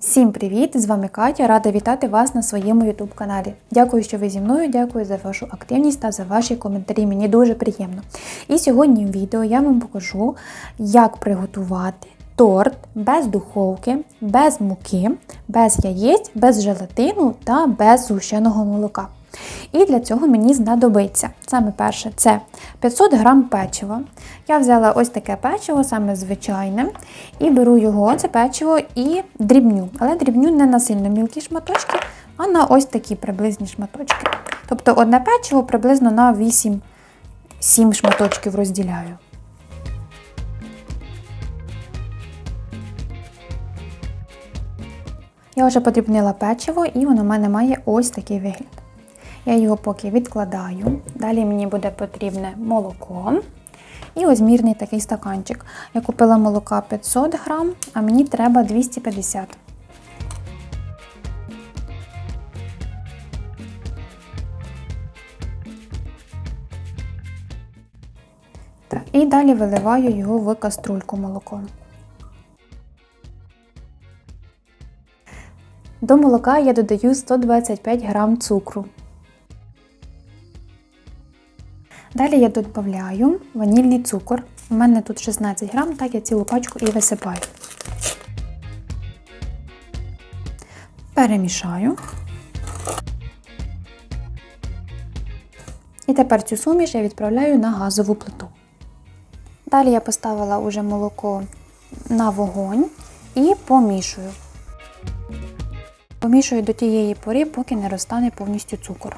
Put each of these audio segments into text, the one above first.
Всім привіт! З вами Катя. Рада вітати вас на своєму YouTube каналі. Дякую, що ви зі мною. Дякую за вашу активність та за ваші коментарі. Мені дуже приємно. І сьогодні в відео я вам покажу, як приготувати торт без духовки, без муки, без яєць, без желатину та без згущеного молока. І для цього мені знадобиться саме перше це 500 грам печива. Я взяла ось таке печиво, саме звичайне, і беру його, це печиво, і дрібню. Але дрібню не на сильно мілкі шматочки, а на ось такі приблизні шматочки. Тобто одне печиво приблизно на 8-7 шматочків розділяю. Я вже подрібнила печиво, і воно в мене має ось такий вигляд. Я його поки відкладаю. Далі мені буде потрібне молоко. І ось мірний такий стаканчик. Я купила молока 500 грам, а мені треба 250. Так, і далі виливаю його в каструльку молоко. До молока я додаю 125 грам цукру. Далі я додаю ванільний цукор. У мене тут 16 грам, так я цілу пачку і висипаю. Перемішаю. І тепер цю суміш я відправляю на газову плиту. Далі я поставила уже молоко на вогонь і помішую. Помішую до тієї пори, поки не розтане повністю цукор.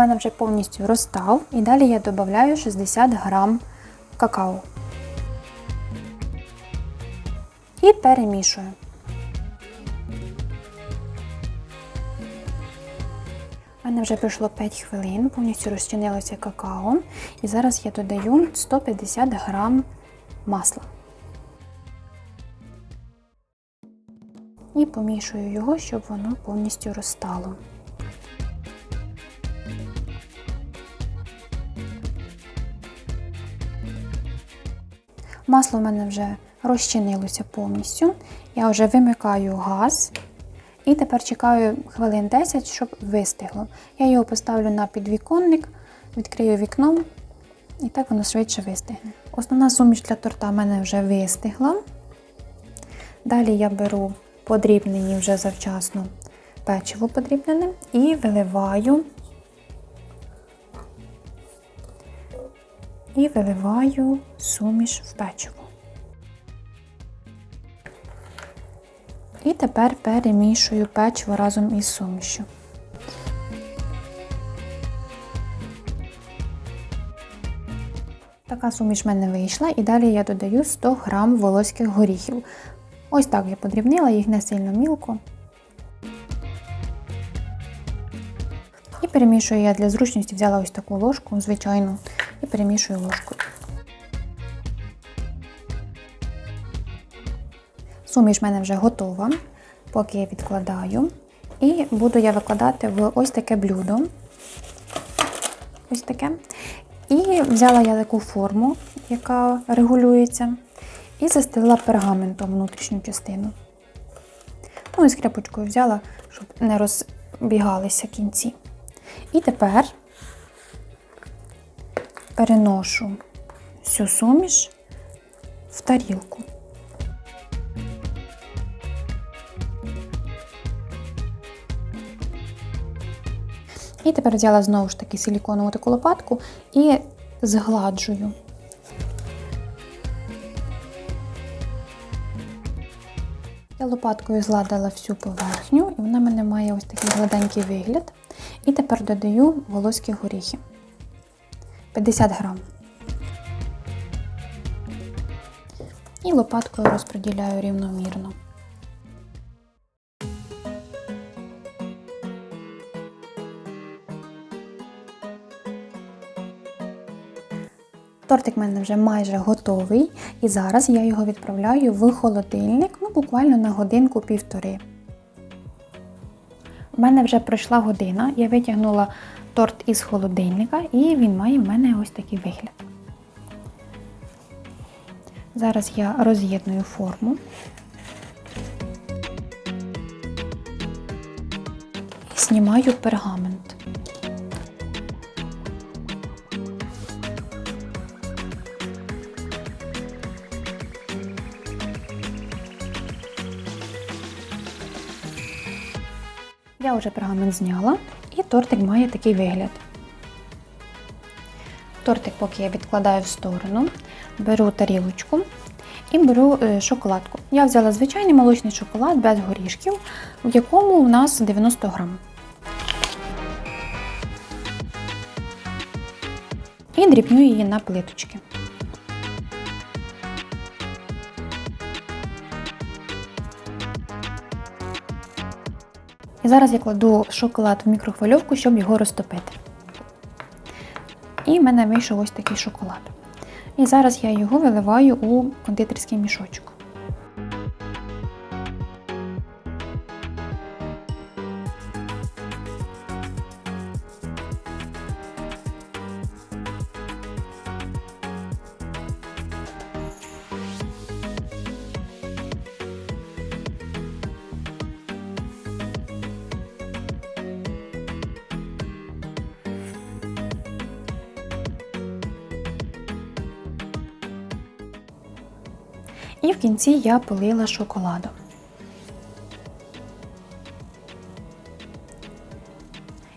Мене вже повністю розстав, і далі я додаю 60 грам какао. І перемішую. У мене вже пройшло 5 хвилин, повністю розчинилося какао. І зараз я додаю 150 грам масла. І помішую його, щоб воно повністю розстало. Масло в мене вже розчинилося повністю. Я вже вимикаю газ і тепер чекаю хвилин 10, щоб вистигло. Я його поставлю на підвіконник, відкрию вікно і так воно швидше вистигне. Основна суміш для торта в мене вже вистигла. Далі я беру подрібнені вже завчасно печиво подрібнене і виливаю і виливаю суміш в печиво. І тепер перемішую печиво разом із сумішю. Така суміш в мене вийшла, і далі я додаю 100 г волоських горіхів. Ось так я подрібнила їх не сильно мілко. І перемішую я для зручності взяла ось таку ложку, звичайну, і перемішую ложкою. Суміш в мене вже готова, поки я відкладаю. І буду я викладати в ось таке блюдо. Ось таке. І взяла я таку форму, яка регулюється, і застелила пергаментом внутрішню частину. Ну і скряпочкою взяла, щоб не розбігалися кінці. І тепер переношу всю суміш в тарілку. І тепер взяла знову ж таки силіконову таку лопатку і згладжую. Я лопаткою згладила всю поверхню, і вона в мене має ось такий гладенький вигляд. І тепер додаю волоські горіхи 50 грам. І лопаткою розподіляю рівномірно. Тортик в мене вже майже готовий, і зараз я його відправляю в холодильник, ну буквально на годинку-півтори. У мене вже пройшла година, я витягнула торт із холодильника, і він має в мене ось такий вигляд. Зараз я роз'єдную форму. Знімаю пергамент. Я вже пергамент зняла і тортик має такий вигляд. Тортик поки я відкладаю в сторону, беру тарілочку і беру е, шоколадку. Я взяла звичайний молочний шоколад без горішків, в якому у нас 90 грам. І дрібню її на плиточки. І зараз я кладу шоколад в мікрохвильовку, щоб його розтопити. І в мене вийшов ось такий шоколад. І зараз я його виливаю у кондитерський мішочок. І в кінці я полила шоколадом.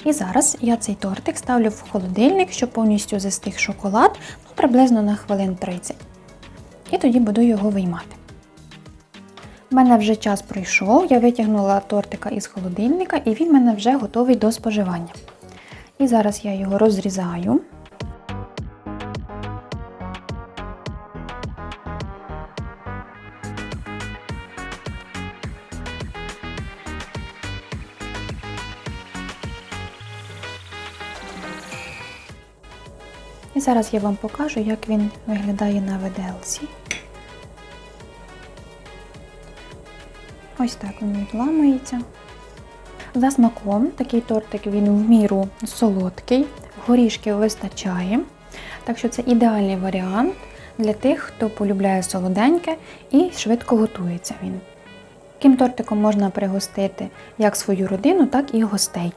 І зараз я цей тортик ставлю в холодильник, щоб повністю застиг шоколад, ну, приблизно на хвилин 30. І тоді буду його виймати. У мене вже час пройшов, я витягнула тортика із холодильника, і він в мене вже готовий до споживання. І зараз я його розрізаю. Зараз я вам покажу, як він виглядає на виделці. Ось так він відламується. За смаком такий тортик він в міру солодкий, горішків вистачає. Так що це ідеальний варіант для тих, хто полюбляє солоденьке і швидко готується він. Таким тортиком можна пригостити як свою родину, так і гостей.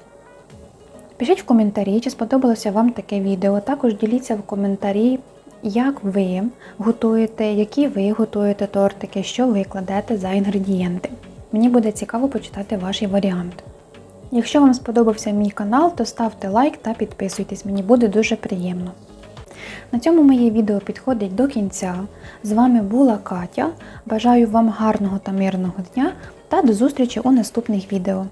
Пишіть в коментарі, чи сподобалося вам таке відео. Також діліться в коментарі, як ви готуєте, які ви готуєте тортики, що ви кладете за інгредієнти. Мені буде цікаво почитати ваш варіант. Якщо вам сподобався мій канал, то ставте лайк та підписуйтесь, мені буде дуже приємно. На цьому моє відео підходить до кінця. З вами була Катя. Бажаю вам гарного та мирного дня та до зустрічі у наступних відео.